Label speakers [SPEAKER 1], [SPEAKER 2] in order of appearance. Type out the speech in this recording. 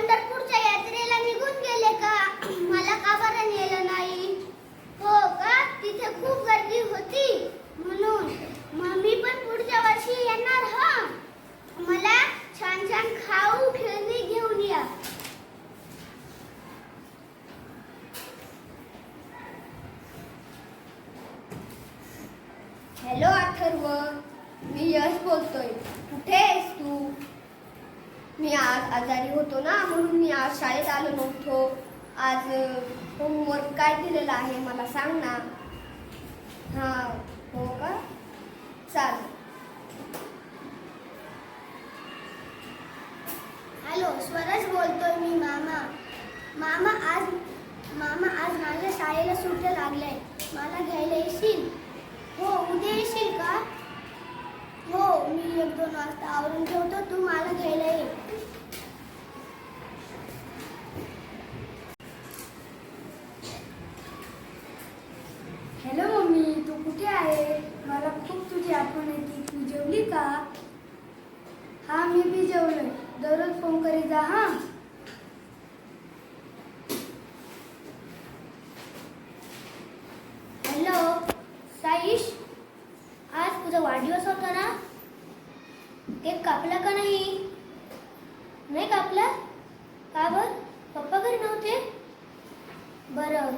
[SPEAKER 1] पंढरपूरच्या यात्रेला निघून गेले का? मला का बरं नेलं नाही? हो का? तिथे खूप गर्दी होती. म्हणून मम्मी पण पुढच्या वर्षी येणार हा. मला छान छान खाऊ खेळणी घेऊन या. हॅलो अथर्व. मी यश बोलतोय. कुठे आहेस तू? मी आज आजारी होतो ना म्हणून मी आज शाळेत आलो नव्हतो. आज होमवर्क काय दिलेलं आहे मला सांग ना. हां हो का? चालेल हॅलो स्वराज बोलतोय मी मामा. मामा आज मामा आज माझ्या शाळेला सुट्ट्या लागल्या मला घ्यायला येशील? हो उद्या येशील का? हो मी एक दोन वाजता आवरून ठेवतो तू मला घ्यायला ये हॅलो मम्मी तू कुठे आहे मला खूप तुझी आठवण येते. तू जेवली का? हा मी बी जेवलोय. दररोज फोन करी जा हा. हॅलो साईश आज तुझा वाढदिवस होता ना? केक कापला का नाही? नाही कापला? का बर? पप्पा घरी नव्हते? बरं.